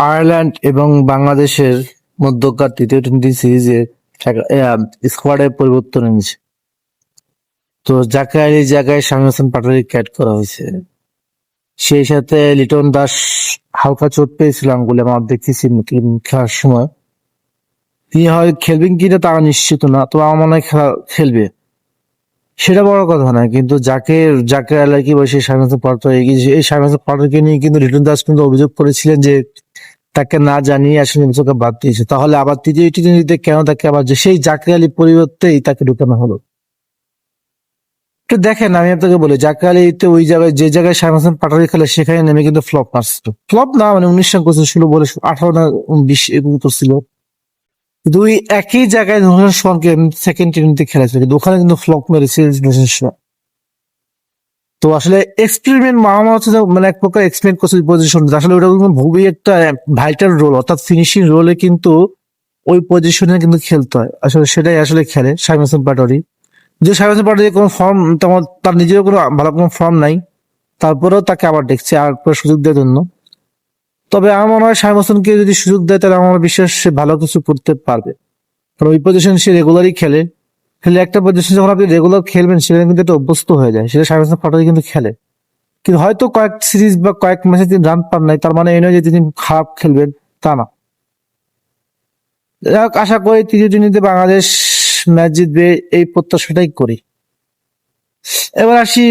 Ireland এবং বাংলাদেশের মধ্যকার তৃতীয় টোয়েন্টি সিরিজে স্কোয়াডে পরিবর্তন এনেছে। তো জাকার আলীর জায়গায় শামীম হাসান পাটোয়ারি ক্যাট করা হয়েছে। সেই সাথে লিটন দাস হালকা চোট পেয়েছিল আঙ্গুলে, আমার দেখতেছি খেলার সময়। তিনি হয় খেলবেন কিনা তা নিশ্চিত না, তো আমার মনে হয় খেলা খেলবে। সেটা বড় কথা নয়, কিন্তু যাকে যাকে আলাকি বসে শামীম হাসান এগিয়ে- এই শামীম হাসান পাটোয়ারিকে নিয়ে কিন্তু লিটন দাস কিন্তু অভিযোগ করেছিলেন যে তাকে না জানিয়ে আসলে নির্বাচককে বাদ দিয়েছে। তাহলে আবার তৃতীয় টি কেন তাকে আবার সেই জাকির আলীর পরিবর্তেই তাকে ঢুকানো হলো? দেখেন, আমি আপনাকে বলি, জাকির ওই জায়গায়, যে জায়গায় শাহ হাসান পাটারি খেলে সেখানে নেমে কিন্তু ফ্লপ মারছিল। ফ্লপ না মানে উনিশ রান করছিল ষোলো বলে, আঠারো না বিশ এরকম করছিল। ওই একই জায়গায় সঙ্গে সেকেন্ড টিমতে খেলেছিল, কিন্তু ওখানে কিন্তু ফ্লপ মেরেছিল মেরেছে তো আসলে এক্সপেরিমেন্ট মামা হচ্ছে মানে এক প্রকার এক্সপ্লেন করছে পজিশন আসলে ওটা কিন্তু খুবই একটা ভাইটাল রোল অর্থাৎ ফিনিশিং রোলে কিন্তু ওই পজিশনে কিন্তু খেলতে হয়। আসলে সেটাই আসলে খেলে শাহিম হাসান পাটোয়ারি যে শাহিম হাসান পাটোয়ারি কোনো ফর্ম তেমন তার নিজেরও কোনো ভালো কোনো ফর্ম নাই। তারপরেও তাকে আবার দেখছে, আর সুযোগ দেওয়ার জন্য। তবে আমার মনে হয় শাহিম হাসানকে যদি সুযোগ দেয়, তাহলে আমার বিশ্বাস সে ভালো কিছু করতে পারবে। কারণ ওই পজিশন সে রেগুলারই খেলে। খেলে একটা পজিশন যখন আপনি রেগুলার খেলবেন, সেখানে কিন্তু একটা অভ্যস্ত হয়ে যায়। সেটা হাসান পাটোয়ারি কিন্তু খেলে। কিন্তু হয়তো কয়েক সিরিজ বা কয়েক ম্যাচে তিনি রান পান নাই, তার মানে এই নয় যে তিনি খারাপ খেলবেন, তা না। আশা করি তৃতীয় টিনিতে বাংলাদেশ ম্যাচ জিতবে, এই প্রত্যাশাটাই করি। এবার আসি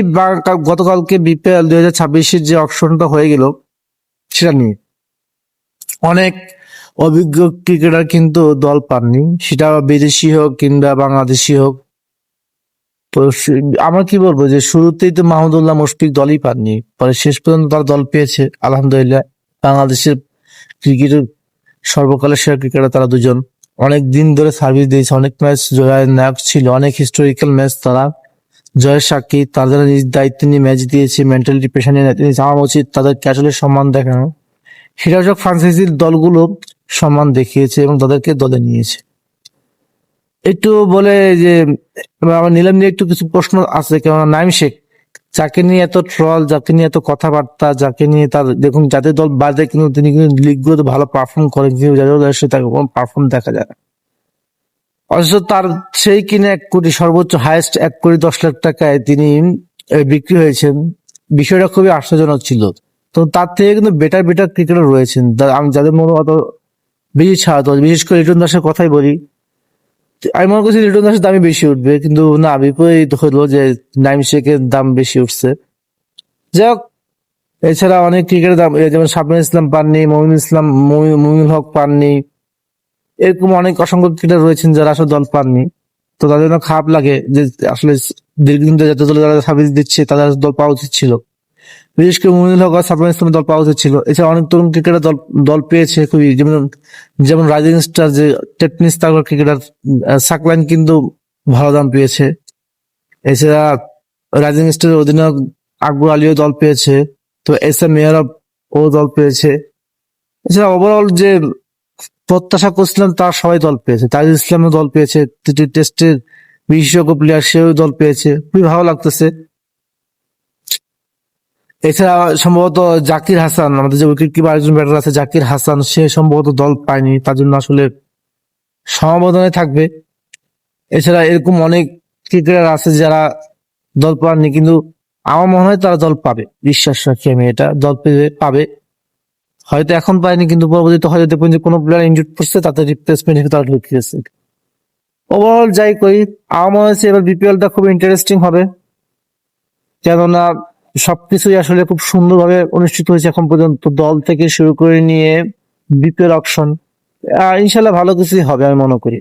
গতকালকে বিপিএল দুই হাজার ছাব্বিশের যে অপশনটা হয়ে গেল, সেটা নিয়ে। অনেক অভিজ্ঞ ক্রিকেটার কিন্তু দল পাননি। সেটা বিদেশি হোক কিংবা বাংলাদেশি হোক। তো আমরা কি বলব যে শুরুতেই তো মাহমুদুল্লাহ মুশফিক দলই পাননি। পরে শেষ পর্যন্ত তারা দল পেয়েছে। আলহামদুলিল্লাহ বাংলাদেশের ক্রিকেটের সর্বকালের সেরা ক্রিকেটার তারা দুজন। অনেক দিন ধরে সার্ভিস দিয়েছে। অনেক ম্যাচ জয়ের নায়ক ছিল। অনেক হিস্টোরিক্যাল ম্যাচ তারা। জয়ের সাক্ষী, তাদের নিজ দায়িত্ব নিয়ে ম্যাচ দিয়েছে। মেন্টালিটি পেশা নিয়ে। আমার উচিত তাদেরকে আসলে সম্মান দেখানো। সেটা হচ্ছে ফ্রান্সাইজির দলগুলো সম্মান দেখিয়েছে এবং তাদেরকে দলে নিয়েছে। একটু বলে যে আমার নিলাম নিয়ে একটু কিছু প্রশ্ন আছে, কেননা নাইম শেখ, যাকে নিয়ে এত ট্রল, যাকে নিয়ে এত কথাবার্তা, যাকে নিয়ে তার, দেখুন যাদের দল বাদে কিন্তু তিনি কিন্তু লিগগুলোতে ভালো পারফর্ম করেন, কিন্তু যাদের দল আসে তাকে কোনো পারফর্ম দেখা যায় না। অথচ তার সেই কিনে এক কোটি, সর্বোচ্চ হাইয়েস্ট এক কোটি দশ লাখ টাকায় তিনি বিক্রি হয়েছেন। বিষয়টা খুবই আশ্চর্যজনক ছিল। তো তার থেকে কিন্তু বেটার বেটার ক্রিকেটার রয়েছেন। আমি যাদের মনে অত বেশি ছাড়া তো বিশেষ করে লিটন দাসের কথাই বলি। আমি মনে করছি লিটন দাসের দামই বেশি উঠবে, কিন্তু না বিপরীত হলো যে নাইম শেখের দাম বেশি উঠছে। যাই হোক এছাড়া অনেক ক্রিকেটের দাম যেমন শাবনুল ইসলাম পাননি মমিন ইসলাম, মমি- মমিনুল হক পাননি, এরকম অনেক অসংখ্য ক্রিকেটার রয়েছেন যারা আসলে দল পাননি। তো তাদের জন্য খারাপ লাগে যে আসলে দীর্ঘদিন যাতে দলে যারা সার্ভিস দিচ্ছে, তাদের দল পাওয়া উচিত ছিল। বিশেষ করে মমিনুল হক আর ইসলামের দল পাওয়া উচিত ছিল। এছাড়া অনেক তরুণ ক্রিকেটার দল দল পেয়েছে খুবই। যেমন যেমন রাইজিং স্টার যে টেকনিস তাগর ক্রিকেটার সাকলাইন কিন্তু ভালো দাম পেয়েছে। এছাড়া রাইজিং স্টারের অধিনায়ক আকবর আলীও দল পেয়েছে। তো এস এম মেয়রব ও দল পেয়েছে। এছাড়া ওভারঅল যে প্রত্যাশা করছিলাম, তার সবাই দল পেয়েছে। তাজিদ ইসলামও দল পেয়েছে। টেস্টের বিশেষজ্ঞ প্লেয়ার সেও দল পেয়েছে। খুবই ভালো লাগতেছে। এছাড়া সম্ভবত জাকির হাসান, আমাদের যে উইকেট কিপার একজন ব্যাটার আছে জাকির হাসান, সে সম্ভবত দল পায়নি, তার জন্য আসলে সমাবেদনে থাকবে। এছাড়া এরকম অনেক ক্রিকেটার আছে যারা দল পাননি, কিন্তু আমার মনে হয় তারা দল পাবে। বিশ্বাস রাখি আমি, এটা দল পেয়ে পাবে। হয়তো এখন পায়নি, কিন্তু পরবর্তীতে হয়তো দেখবেন যে কোনো প্লেয়ার ইনজুড করছে তাতে রিপ্লেসমেন্ট হিসেবে তারা ঢুকিয়েছে ওভারঅল যাই করি, আমার মনে হচ্ছে এবার বিপিএলটা খুব ইন্টারেস্টিং হবে। কেননা সবকিছুই আসলে খুব সুন্দরভাবে অনুষ্ঠিত হয়েছে এখন পর্যন্ত। দল থেকে শুরু করে নিয়ে বিপের অপশন ইনশাল্লাহ ভালো কিছুই হবে আমি মনে করি।